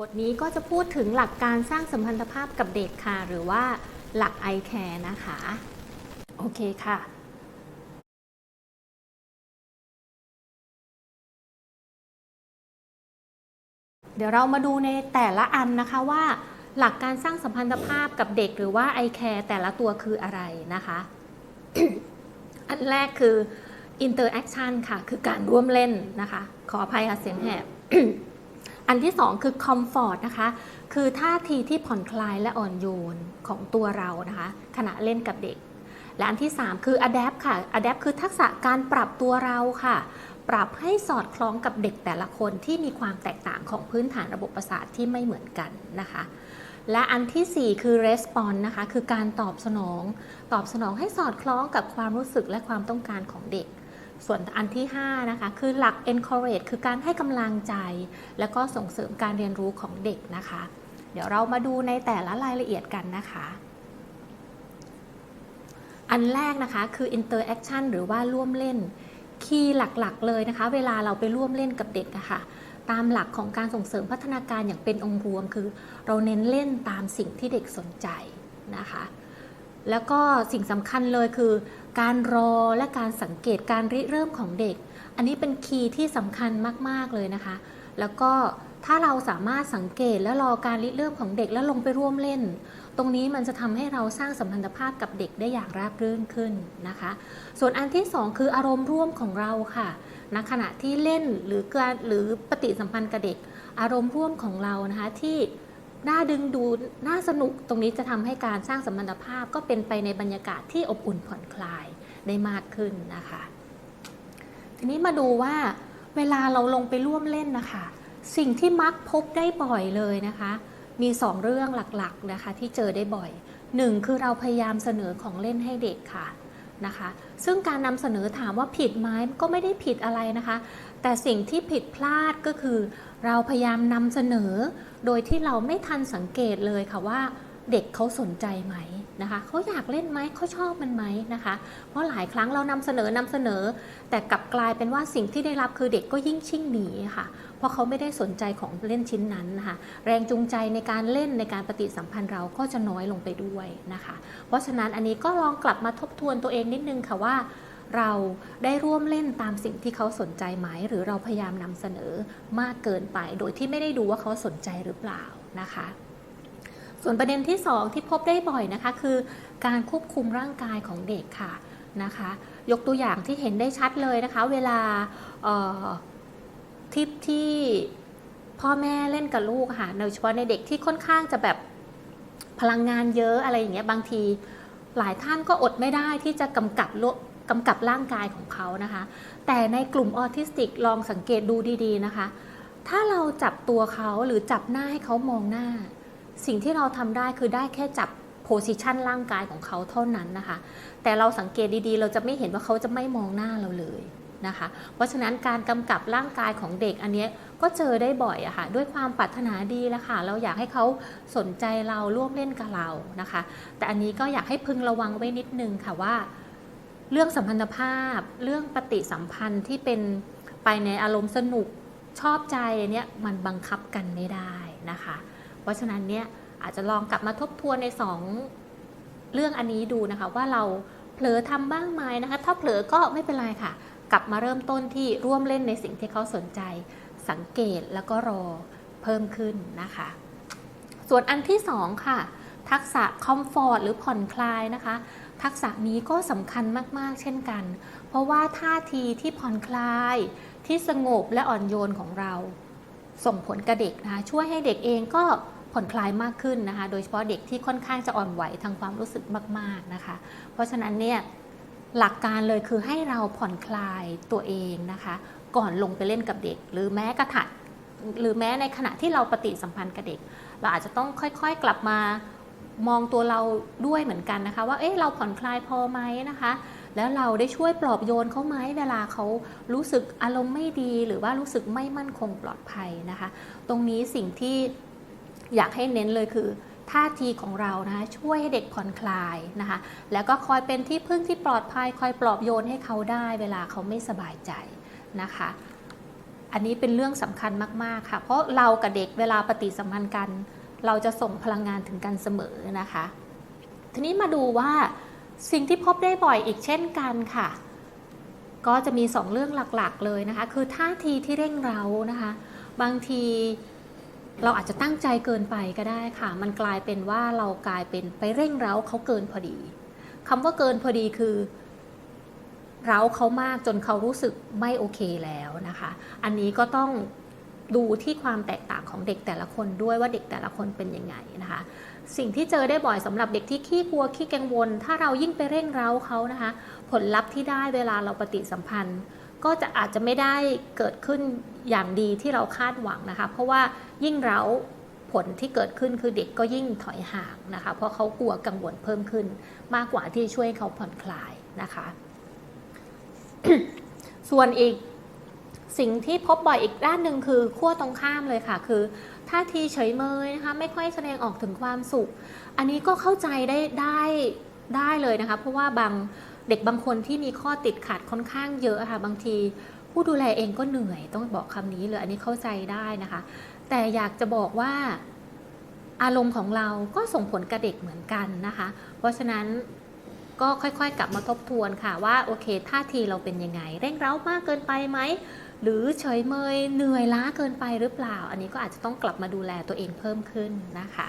บทนี้ก็จะพูดถึงหลักการสร้างสัมพันธภาพกับเด็กค่ะ หรือว่าหลัก i care นะคะ โอเคค่ะ เดี๋ยวเรามาดูในแต่ละอันนะคะว่า หลักการสร้างสัมพันธภาพกับเด็กหรือว่า i care แต่ละตัวคืออะไรนะคะ อันแรกคือ interaction ค่ะ คือการร่วมเล่นนะคะ ขออภัยค่ะเสียงแหบ อันที่สองคือ comfort นะคะ คือท่าทีที่ผ่อนคลายและอ่อนโยนของตัวเรานะคะ ขณะเล่นกับเด็ก และอันที่ 3 คือ adapt ค่ะ adapt คือทักษะการปรับตัวเราค่ะ ปรับให้สอดคล้องกับเด็กแต่ละคนที่มีความแตกต่างของพื้นฐานระบบประสาทที่ไม่เหมือนกันนะคะและอันทีสี่4 คือ response นะคะ คือการตอบสนอง ตอบสนองให้สอดคล้องกับความรู้สึกและความต้องการของเด็ก ส่วนอันที่ 5 นะคะ คือหลัก encourage คือการให้กำลังใจ แล้วก็ส่งเสริมการเรียนรู้ของเด็กนะคะ เดี๋ยวเรามาดูในแต่ละรายละเอียดกันนะคะ อันแรกนะคะคือ interaction หรือว่าร่วมเล่น คีย์หลักๆเลยนะคะ เวลาเราไปร่วมเล่นกับเด็กอะคะ่ะตามหลักของการส่งเสริมพัฒนาการอย่างเป็นองค์รวม คือ เราเน้นเล่นตามสิ่งที่เด็กสนใจนะคะ แล้วก็สิ่งสำคัญเลยคือ การรอและการสังเกตการริเริ่มของเด็ก อันนี้เป็นคีย์ที่สำคัญมาก ๆ เลยนะคะ แล้วก็ถ้าเราสามารถสังเกตและรอการริเริ่มของเด็กแล้วลงไปร่วมเล่น ตรงนี้มันจะทำให้เราสร้างสัมพันธภาพกับเด็กได้อย่างราบรื่นขึ้นนะคะ ส่วนอันที่สองคืออารมณ์ร่วมของเราค่ะณขณะที่เล่นหรือการหรือปฏิสัมพันธ์กับเด็ก อารมณ์ร่วมของเรานะคะที่ น่าดึงดูน่าสนุกตรงนี้จะทำให้การสร้างสัมพันธภาพก็เป็นไปในบรรยากาศที่อบอุ่นผ่อนคลายได้มากขึ้นนะคะ ทีนี้มาดูว่าเวลาเราลงไปร่วมเล่นนะคะ สิ่งที่มักพบได้บ่อยเลยนะคะ มี 2 เรื่องหลักๆนะคะที่เจอได้บ่อย 1 คือเราพยายามเสนอของเล่นให้เด็กค่ะ นะคะ ซึ่งการนำเสนอถามว่าผิดไหมก็ไม่ได้ผิดอะไรนะคะ แต่สิ่งที่ผิดพลาดก็คือ เราพยายามนำเสนอ โดยที่เราไม่ทันสังเกตเลยค่ะว่า เด็กเขาสนใจไหมนะคะเขาอยากเล่นไหมเขาชอบมันไหมนะคะ เพราะหลายครั้งเรานำเสนอนำเสนอ แต่กลับกลายเป็นว่าสิ่งที่ได้รับคือเด็กก็ยิ่งชิ่งหนีค่ะ เพราะเขาไม่ได้สนใจของเล่นชิ้นนั้นนะคะ แรงจูงใจในการเล่นในการปฏิสัมพันธ์เราก็จะน้อยลงไปด้วยนะคะ เพราะฉะนั้นอันนี้ก็ลองกลับมาทบทวนตัวเองนิดนึงค่ะว่าเราได้ร่วมเล่นตามสิ่งที่เขาสนใจไหม หรือเราพยายามนำเสนอมากเกินไป โดยที่ไม่ได้ดูว่าเขาสนใจหรือเปล่านะคะ ส่วนประเด็นที่ 2 ที่พบได้บ่อยนะคะ คือการควบคุมร่างกายของเด็กค่ะนะคะ ยกตัวอย่างที่เห็นได้ชัดเลยนะคะ เวลาที่ที่พ่อแม่เล่นกับลูกค่ะโดยเฉพาะในเด็กที่ค่อนข้างจะแบบพลังงานเยอะอะไรอย่างเงี้ยบางทีหลายท่านก็อดไม่ได้ที่จะกำกับลกำกับร่างกายของเขานะคะ แต่ในกลุ่มออทิสติกลองสังเกตดูดีๆนะคะ ถ้าเราจับตัวเขาหรือจับหน้าให้เขามองหน้า สิ่งที่เราทำได้คือได้แค่จับโพสิชันร่างกายของเขาเท่านั้นนะคะ แต่เราสังเกตดีๆ เราจะไม่เห็นว่าเขาจะไม่มองหน้าเราเลยนะคะ เพราะฉะนั้นการกำกับร่างกายของเด็กอันนี้ก็เจอได้บ่อยอะค่ะด้วยความปรารถนาดีแล้วค่ะ เราอยากให้เขาสนใจเราร่วมเล่นกับเรานะคะ แต่อันนี้ก็อยากให้พึงระวังไว้นิดนึงค่ะว่า เรื่องสัมพันธภาพ เรื่องปฏิสัมพันธ์ที่เป็นไปในอารมณ์สนุกชอบใจเนี่ยมันบังคับกันไม่ได้นะคะ เพราะฉะนั้นเนี่ยอาจจะลองกลับมาทบทวนในสองเรื่องอันนี้ดูนะคะ ว่าเราเผลอทำบ้างไหมนะคะ ถ้าเผลอก็ไม่เป็นไรค่ะ กลับมาเริ่มต้นที่ร่วมเล่นในสิ่งที่เขาสนใจ สังเกตแล้วก็รอเพิ่มขึ้นนะคะ ส่วนอันที่สองค่ะ ทักษะคอมฟอร์ตหรือผ่อนคลายนะคะ ทักษะนี้ก็สำคัญมากๆ เช่นกัน เพราะว่าท่าทีที่ผ่อนคลายที่สงบและอ่อนโยนของเรา ส่งผลกับเด็กนะคะช่วยให้เด็กเองก็ ผ่อนคลายมากขึ้นนะคะ โดยเฉพาะเด็กที่ค่อนข้างจะอ่อนไหวทางความรู้สึกมาก ๆนะคะ เพราะฉะนั้นเนี่ยหลักการเลยคือให้เราผ่อนคลายตัวเองนะคะ ก่อนลงไปเล่นกับเด็ก หรือแม้กระทั่งหรือแม้ในขณะที่เราปฏิสัมพันธ์กับเด็ก เราอาจจะต้องค่อยๆกลับมามองตัวเราด้วยเหมือนกันนะคะ ว่าเอ๊ะเราผ่อนคลายพอไหมนะคะ แล้วเราได้ช่วยปลอบโยนเขาไหมเวลาเขารู้สึกอารมณ์ไม่ดี หรือว่ารู้สึกไม่มั่นคงปลอดภัยนะคะ ตรงนี้สิ่งที่ อยากให้เน้นเลยคือท่าทีของเรานะคะช่วยให้เด็กผ่อนคลายนะคะ แล้วก็คอยเป็นที่พึ่งที่ปลอดภัย คอยปลอบโยนให้เขาได้ เวลาเขาไม่สบายใจนะคะ อันนี้เป็นเรื่องสำคัญมากๆค่ะ เพราะเรากับเด็กเวลาปฏิสัมพันธ์กัน เราจะส่งพลังงานถึงกันเสมอนะคะ ทีนี้มาดูว่าสิ่งที่พบได้บ่อยอีกเช่นกันค่ะ ก็จะมี 2 เรื่องหลักๆเลยนะคะ คือท่าทีที่เร่งเร้านะคะ บางที เราอาจจะตั้งใจเกินไปก็ได้ค่ะ มันกลายเป็นว่าเรากลายเป็นไปเร่งเร้าเขาเกินพอดีคำว่าเกินพอดีคือเร้าเขามากจนเขารู้สึกไม่โอเคแล้วนะคะ อันนี้ก็ต้องดูที่ความแตกต่างของเด็กแต่ละคนด้วยว่าเด็กแต่ละคนเป็นยังไงนะคะ สิ่งที่เจอได้บ่อยสำหรับเด็กที่ขี้กลัวขี้กังวล ถ้าเรายิ่งไปเร่งเร้าเขานะคะ ผลลัพธ์ที่ได้เวลาเราปฏิสัมพันธ์ ก็จะอาจจะไม่ได้เกิดขึ้น อย่างดีที่เราคาดหวังนะคะ เพราะว่ายิ่งเราผลที่เกิดขึ้นคือเด็กก็ยิ่งถอยห่างนะคะ เพราะเขากลัวกังวลเพิ่มขึ้น มากกว่าที่ช่วยเขาผ่อนคลายนะคะ ส่วนอีกสิ่งที่พบบ่อยอีกด้านหนึ่งคือขั้วตรงข้ามเลยค่ะ คือท่าทีเฉยเมยนะคะไม่ค่อยแสดงออกถึงความสุข อันนี้ก็เข้าใจได้ได้ได้เลยนะคะ เพราะว่าบางเด็กบางคนที่มีข้อติดขัดค่อนข้างเยอะค่ะ บางที ผู้ดูแลเองก็เหนื่อยต้องบอกคำนี้เลยอันนี้เข้าใจได้นะคะ แต่อยากจะบอกว่าอารมณ์ของเราก็ส่งผลกับเด็กเหมือนกันนะคะ เพราะฉะนั้นก็ค่อยๆ กลับมาทบทวนค่ะว่าโอเคท่าทีเราเป็นยังไง เร่งเร้ามากเกินไปไหม หรือเฉยเมยเหนื่อยล้าเกินไปหรือเปล่า อันนี้ก็อาจจะต้องกลับมาดูแลตัวเองเพิ่มขึ้นนะคะ